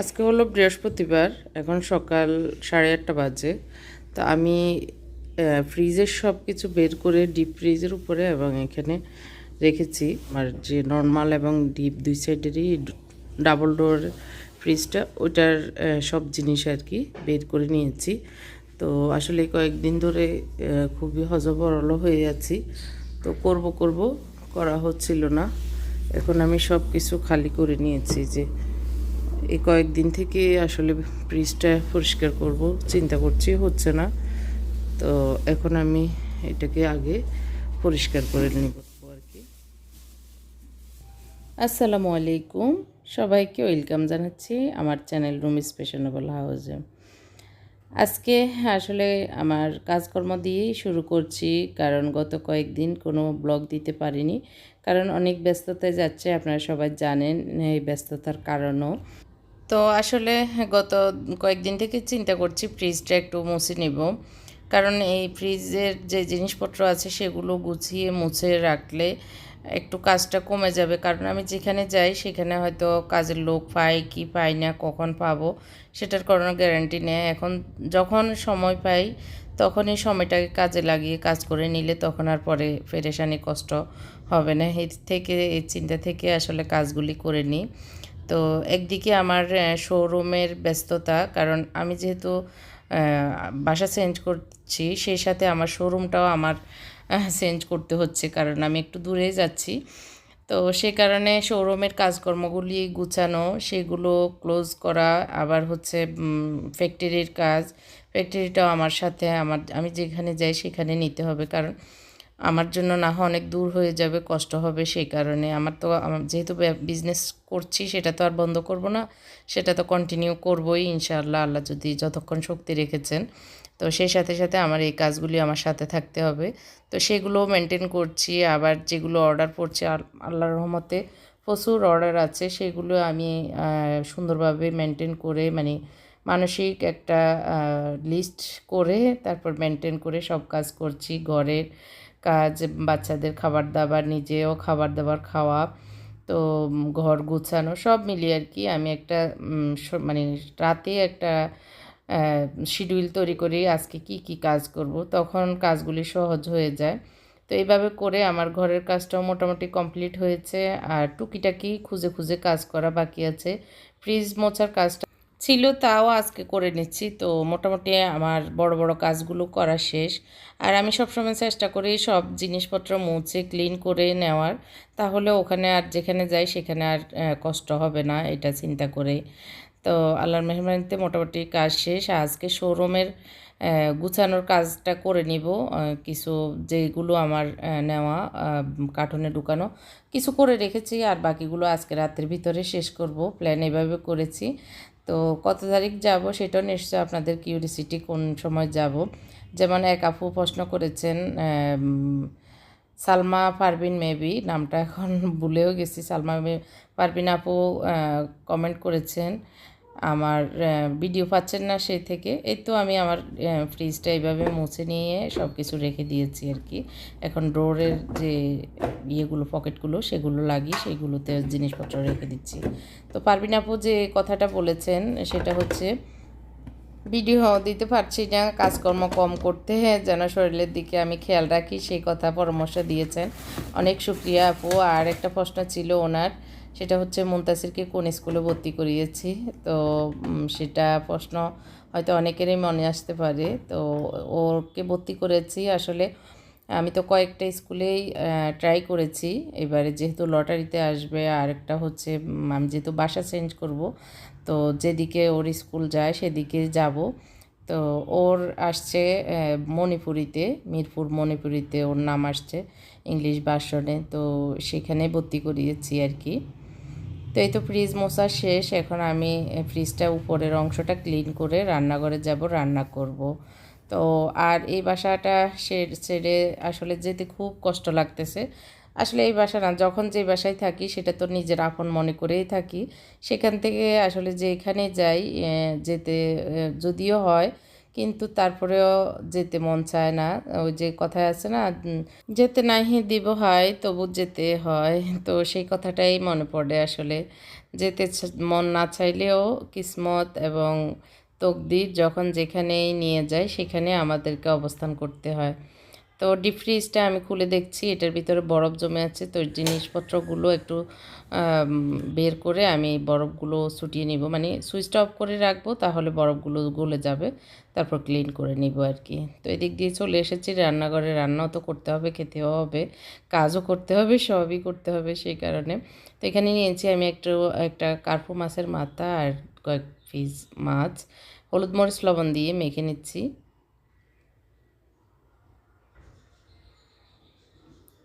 আজকে হলো বৃহস্পতিবার, এখন সকাল সাড়ে আটটা বাজে। তো আমি ফ্রিজের সব কিছু বের করে ডিপ ফ্রিজের উপরে এবং এখানে রেখেছি। আর যে নর্মাল এবং ডিপ দুই সাইডেরই ডাবল ডোর ফ্রিজটা ওটার সব জিনিস আর কি বের করে নিয়েছি। তো আসলে কয়েকদিন ধরে খুবই হজবরল হয়ে যাচ্ছি তো করব করব, করা হচ্ছিল না। এখন আমি সব কিছু খালি করে নিয়েছি যে এই কয়েকদিন থেকে আসলে ফ্রিজটা পরিষ্কার করব, চিন্তা করছি, হচ্ছে না। তো এখন আমি এটাকে আগে পরিষ্কার করে নিব আর কি। আসসালামু আলাইকুম। সবাইকে ওয়েলকাম জানাচ্ছি আমার চ্যানেল রুম স্পেশনেবল হাউসে আজকে আসলে আমার কাজকর্ম দিয়েই শুরু করছি, কারণ গত কয়েকদিন কোনো ব্লগ দিতে পারিনি। কারণ অনেক ব্যস্ততায় যাচ্ছে, আপনারা সবাই জানেন এই ব্যস্ততার কারণও। তো আসলে গত কয়েকদিন থেকে চিন্তা করছি ফ্রিজটা একটু মুছে নেব। কারণ এই ফ্রিজের যে জিনিসপত্র আছে সেগুলো গুছিয়ে মুছে রাখলে একটু কাজটা কমে যাবে। কারণ আমি যেখানে যাই সেখানে হয়তো কাজের লোক পাই কি পাই না, কখন পাবো সেটার কোনো গ্যারান্টি নেই। এখন যখন সময় পাই তখনই সময়টাকে কাজে লাগিয়ে কাজ করে নিলে তখন আর পরে ফেরেশানি কষ্ট হবে না। এর থেকে এই চিন্তা থেকে আসলে কাজগুলি করে নিই। তো একদিকে আমার শোরুমের ব্যস্ততা, কারণ আমি যেহেতু বাসা চেঞ্জ করছি, সেই সাথে আমার শোরুমটাও আমার চেঞ্জ করতে হচ্ছে, কারণ আমি একটু দূরে যাচ্ছি। তো সে কারণে শোরুমের কাজকর্মগুলি গুছানো, সেগুলো ক্লোজ করা, আবার হচ্ছে ফ্যাক্টরির কাজ ফ্যাক্টরিটাও আমার সাথে, আমার, আমি যেখানে যাই সেখানে নিতে হবে, কারণ আমার জন্য না হয় অনেক দূর হয়ে যাবে, কষ্ট হবে সেই কারণে। আমার তো যেহেতু বিজনেস করছি সেটা তো আর বন্ধ করব না, সেটা তো কন্টিনিউ করবই ইনশাআল্লাহ, আল্লাহ যদি যতক্ষণ শক্তি রেখেছেন। তো সেই সাথে সাথে আমার এই কাজগুলি আমার সাথে থাকতে হবে। তো সেগুলো মেনটেন করছি, আবার যেগুলো অর্ডার পড়ছে, আল- আল্লাহর রহমতে প্রচুর অর্ডার আছে, সেগুলো আমি সুন্দরভাবে মেনটেন করে মানে মানসিক একটা লিস্ট করে, তারপর মেনটেন করে সব কাজ করছি ঘরের। কাজ, বাচ্চাদের খাবার দাবার নিজেও খাবার দাবার খাওয়া, তো ঘর গুছানো, সব মিলিয়ে আর কি আমি একটা মানে রাতে একটা শিডিউল তৈরি করি আজকে কি কি কাজ করব। তখন কাজগুলি সহজ হয়ে যায়। তো এইভাবে করে আমার ঘরের কাজটাও মোটামুটি কমপ্লিট হয়েছে। আর টুকিটাকি খুঁজে খুঁজে কাজ করা বাকি আছে। ফ্রিজ মোছার কাজটা ছিল, তাও আজকে করে নিচ্ছি। তো মোটামুটি আমার বড় বড় কাজগুলো করা শেষ। আর আমি সবসময় চেষ্টা করি সব জিনিসপত্র মুছে ক্লিন করে নেওয়ার। তাহলে ওখানে আর যেখানে যাই সেখানে আর কষ্ট হবে না, এটা চিন্তা করে। তো আল্লাহর মেহরবানিতে মোটামুটি কাজ শেষ। আজকে শোরুমের গুছানোর কাজটা করে নিব। কিছু যেগুলো আমার নেওয়া কার্টুনে ঢুকানো, কিছু করে রেখেছি। আর বাকিগুলো আজকে রাতের ভিতরে শেষ করব। প্ল্যান এভাবে করেছি। তো কত তারিখ যাব সেটাও নিশ্চয় আপনাদের কিউরিসিটি কোন সময় যাব। যেমন এক আপু প্রশ্ন করেছেন সালমা পারভিন মেবি, নামটা এখন ভুলেও গেছি, সালমা পারভিন আপু কমেন্ট করেছেন আমার ভিডিও পাচ্ছেন না সেই থেকে। এই তো আমি আমার ফ্রিজটা এইভাবে মুছে নিয়ে সব কিছু রেখে দিয়েছি আর কি। এখন ডোরের যে ইয়েগুলো পকেটগুলো সেগুলো লাগিয়ে সেইগুলোতে জিনিসপত্র রেখে দিচ্ছি। তো পারভিন আপু যে কথাটা বলেছেন, সেটা হচ্ছে, ভিডিও দিতে পারছি না, কাজকর্ম কম করতে যেন শরীরের দিকে আমি খেয়াল রাখি সেই কথা পরামর্শ দিয়েছেন। অনেক শুক্রিয়া আপু। আর একটা প্রশ্ন ছিল ওনার সেটা হচ্ছে মুনতাসিরকে কোন স্কুলে ভর্তি করিয়েছি। তো সেটা প্রশ্ন হয়তো অনেকেরই মনে আসতে পারে। তো, ওকে ভর্তি করেছি। আসলে আমি তো কয়েকটা স্কুলেই ট্রাই করেছি। এবারে যেহেতু লটারিতে আসবে আর একটা হচ্ছে আমি যেহেতু বাসা চেঞ্জ করব, তো যেদিকে ওর স্কুল যায় সেদিকে যাব। তো, ওর আসছে মণিপুরিতে, মিরপুর মণিপুরিতে ওর নাম আসছে ইংলিশ ভার্সনে। তো সেখানে ভর্তি করিয়েছি আর কি। তো এই তো ফ্রিজ মোছা শেষ, এখন আমি ফ্রিজটা উপরের অংশটা ক্লিন করে রান্নাঘরে যাব, রান্না করব। তো আর এই বাসাটা ছেড়ে আসলে যেতে খুব কষ্ট লাগতেছে। আসলে এই বাসা না, যখন যে বাসায় থাকি সেটা তো নিজের আপন মনে করেই থাকি। সেখান থেকে আসলে যেখানে যাই যেতে যদিও হয় কিন্তু তারপরেও যেতে মন চায় না। ওই যে কথায় আছে না যেতে নাহি দিব হয়, তবু যেতে হয়। তো সেই কথাটাই মনে পড়ে আসলে। যেতে মন না চাইলেও কিসমত এবং তকদির যখন যেখানেই নিয়ে যায়, সেখানে আমাদেরকে অবস্থান করতে হয়। তো ডিপ ফ্রিজটা আমি খুলে দেখছি, এটার ভিতরে বরফ জমে আছে, তো জিনিসপত্রগুলো একটু বের করে আমি বরফগুলো ছুটিয়ে নিব। মানে সুইচটা অফ করে রাখব, তাহলে বরফগুলো গলে যাবে, তারপর ক্লিন করে নিব আর কি তো এদিক দিয়ে চলে এসেছি, রান্নাঘরে রান্নাও তো করতে হবে, খেতেও হবে, কাজও করতে হবে, সবই করতে হবে সেই কারণে। তো এখানে নিয়েছি আমি একটু, একটা কার্পু মাছের মাথা আর কয়েক পিস মাছ, হলুদ মরিচ লবণ দিয়ে মেখে নিচ্ছি।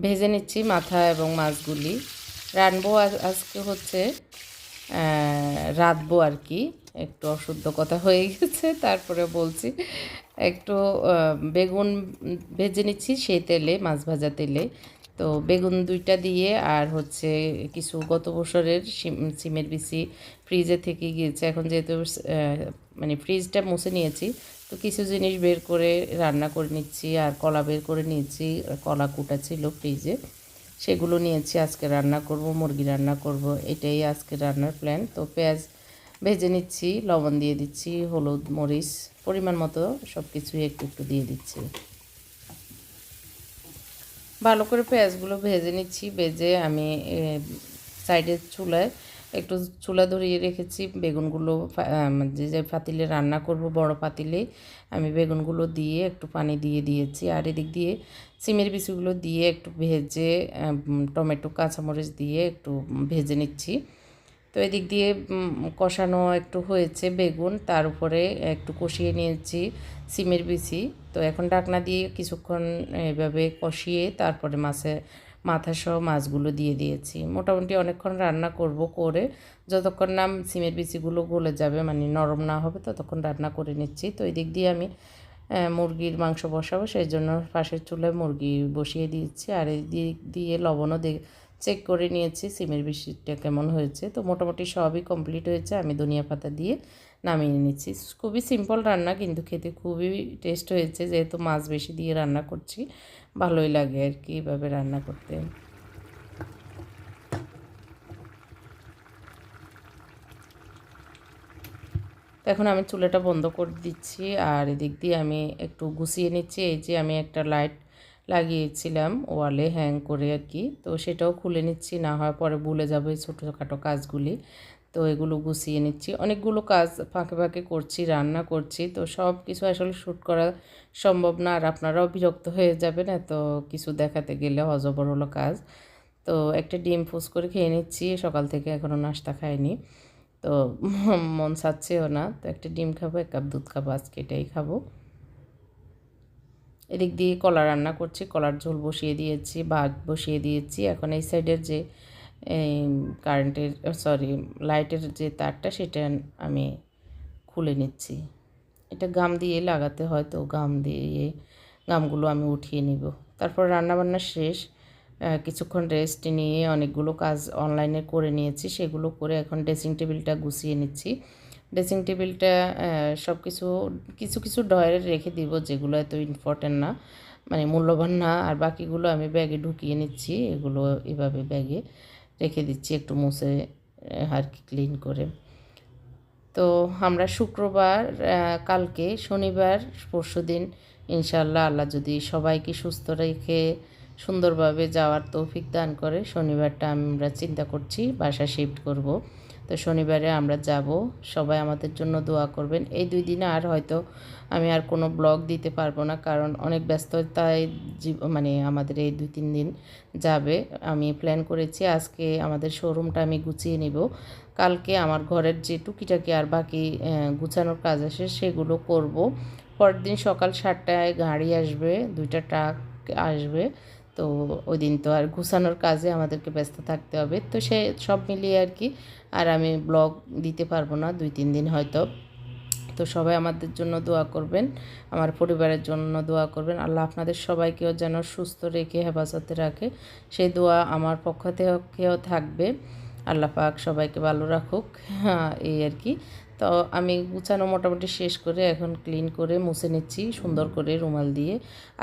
ভেজে নিচ্ছি মাথা এবং মাছগুলি। রানবো আজ আজকে হচ্ছে রাঁধবো আর কি। একটু অশুদ্ধ কথা হয়ে গেছে, তারপরে বলছি, একটু বেগুন ভেজে নিচ্ছি সেই তেলে, মাছ ভাজা তেলে। তো বেগুন দুইটা দিয়ে আর হচ্ছে কিছু গত বছরের সিম- সিমের বিচি ফ্রিজে থেকে গিয়েছে। এখন যেহেতু মানে ফ্রিজটা মুছে নিয়েছি। তো কিছু জিনিস বের করে রান্না করে নিচ্ছি, আর কলা বের করে নিয়েছি, কলা কুটা ছিল ফ্রিজে সেগুলো নিয়েছি, আজকে রান্না করব, মুরগি রান্না করব, এটাই আজকে রান্নার প্ল্যান তো পেঁয়াজ ভেজে নিচ্ছি, লবণ দিয়ে দিচ্ছি, হলুদ, মরিচ, পরিমাণ মতো সব কিছুই একটু একটু দিয়ে দিচ্ছি। ভালো করে পেঁয়াজগুলো ভেজে নিচ্ছি, ভেজে আমি সাইডের চুলায় একটু চুলা ধরিয়ে রেখেছি, বেগুনগুলো যে যে পাতিলে রান্না করব, বড় পাতিলে, আমি বেগুনগুলো দিয়ে একটু পানি দিয়ে দিয়েছি। আর এদিক দিয়ে সিমের বিচিগুলো দিয়ে একটু ভেজে টমেটো, কাঁচামরিচ দিয়ে একটু ভেজে নিচ্ছি। তো এদিক দিয়ে কষানো একটু হয়েছে বেগুন, তার উপরে একটু কষিয়ে নিয়েছি সিমের বিচি। তো এখন ডাকনা দিয়ে কিছুক্ষণ এভাবে কষিয়ে তারপরে মাছে মাথা সহ মাছগুলো দিয়ে দিয়েছি। মোটামুটি অনেকক্ষণ রান্না করব করে যতক্ষণ না সিমের বিচিগুলো গলে যাবে মানে নরম না হবে, ততক্ষণ রান্না করে নিচ্ছি। তো এই দিক দিয়ে আমি মুরগির মাংস বসাবো, সেই জন্য পাশের চুলায় মুরগি বসিয়ে দিয়েছি। আর এই দিক দিয়ে লবণও চেক করে নিয়েছি সিমের বিচিটা কেমন হয়েছে। তো মোটামুটি সবই কমপ্লিট হয়েছে, আমি ধনিয়া পাতা দিয়ে নামিয়ে নিচ্ছি। খুবই সিম্পল রান্না, কিন্তু খেতে খুবই টেস্ট হয়েছে, যেহেতু মাছ বেশি দিয়ে রান্না করছি। ভালোই লাগে আর কি এইভাবে রান্না করতে। এখন আমি চুলাটা বন্ধ করে দিচ্ছি আর এদিক দিয়ে আমি একটু গুছিয়ে নিচ্ছি। এই যে আমি একটা লাইট লাগিয়েছিলাম ওয়ালে হ্যাং করে আর কি। তো সেটাও খুলে নিচ্ছি, না হয় পরে ভুলে যাবে এই ছোটোখাটো কাজগুলি। তো এগুলো গুছিয়ে নিচ্ছি। অনেকগুলো কাজ ফাঁকে ফাঁকে করছি, রান্না করছি। তো সব কিছু আসলে শ্যুট করা সম্ভব না আর আপনারাও বিরক্ত হয়ে যাবেন এত কিছু দেখাতে গেলে অজবর হলো কাজ। তো একটা ডিম ফুস করে খেয়ে নিচ্ছি, সকাল থেকে এখনও নাস্তা খাইনি। তো মন চাচ্ছেও না। তো একটা ডিম খাব, এক কাপ দুধ খাব, আজকে এটাই খাব। এদিক দিয়ে কলা রান্না করছি, কলার ঝোল বসিয়ে দিয়েছি, ভাত বসিয়ে দিয়েছি। এখন এই সাইডের যে এই কারেন্টের, সরি, লাইটের যে তারটা সেটা আমি খুলে নিচ্ছি। এটা গাম দিয়ে লাগাতে হয়, তো গাম দিয়ে গামগুলো আমি উঠিয়ে নিব। তারপর রান্নাবান্না শেষ। কিছুক্ষণ রেস্ট নিয়ে অনেকগুলো কাজ অনলাইনে করে নিয়েছি। সেগুলো করে এখন ড্রেসিং টেবিলটা গুছিয়ে নিচ্ছি। ড্রেসিং টেবিলটা সব কিছু কিছু কিছু ডয়ারে রেখে দিব, যেগুলো এত ইম্পর্টেন্ট না মানে মূল্যবান না। আর বাকিগুলো আমি ব্যাগে ঢুকিয়ে নিচ্ছি, এগুলো এভাবে ব্যাগে। রেখে দিচ্ছি একটু মুছে আর কি ক্লিন করে। তো আমরা শুক্রবার কালকে, শনিবার, পরশু দিন ইনশাল্লাহ আল্লাহ যদি সবাইকে সুস্থ রেখে সুন্দরভাবে যাওয়ার তৌফিক দান করে, শনিবারটা আমরা চিন্তা করছি, বাসা শিফট করব। তো শনিবারে আমরা যাব। সবাই আমাদের জন্য দোয়া করবেন। এই দুই দিনে আর হয়তো আমি আর কোনো ব্লগ দিতে পারব না, কারণ অনেক ব্যস্ততায় মানে আমাদের এই দুই তিন দিন যাবে। আমি প্ল্যান করেছি আজকে আমাদের শোরুমটা আমি গুছিয়ে নিব। কালকে আমার ঘরের যে টুকিটাকি আর বাকি গুছানোর কাজ আছে সেগুলো করব। পরের দিন সকাল সাতটায় গাড়ি আসবে, দুইটা ট্রাক আসবে। তো ওই দিন তো আর গুছানোর কাজে আমাদেরকে ব্যস্ত থাকতে হবে। তো সে সব মিলিয়ে আর কি, আর আমি ব্লগ দিতে পারব না, দুই তিন দিন হয়তো। তো সবাই আমাদের জন্য দোয়া করবেন, আমার পরিবারের জন্য দোয়া করবেন। আল্লাহ আপনাদের সবাইকেও যেন সুস্থ রেখে, হেফাজতে রাখে। সেই দোয়া আমার পক্ষ থেকেও থাকবে। আল্লাহ পাক সবাইকে ভালো রাখুক। হ্যাঁ এই আর কি। তো আমি গুছানো মোটামুটি শেষ করে এখন ক্লিন করে মুছে নিচ্ছি সুন্দর করে রুমাল দিয়ে।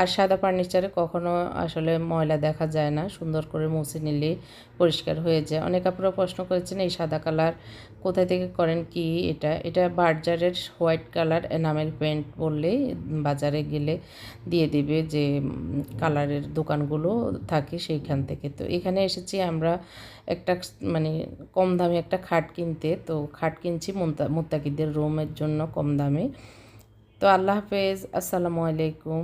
আর সাদা ফার্নিচারে কখনো আসলে ময়লা দেখা যায় না সুন্দর করে মুছে নিলে পরিষ্কার হয়ে যায়। অনেক আপনারা প্রশ্ন করেছেন এই সাদা কালার কোথায় থেকে করেন কি এটা? এটা বার্জারের হোয়াইট কালার এনামেল পেন্ট বললে বাজারে গেলে দিয়ে দিবে যে কালারের দোকানগুলো থাকে সেইখান থেকে। তো এখানে এসেছি আমরা একটা মানে কম দামে একটা খাট কিনতে। তো খাট কিনছি মুন্তা মুত্তাকিদের রুমের জন্য কম দামে। তো আল্লাহ হাফেজ আসসালামু আলাইকুম।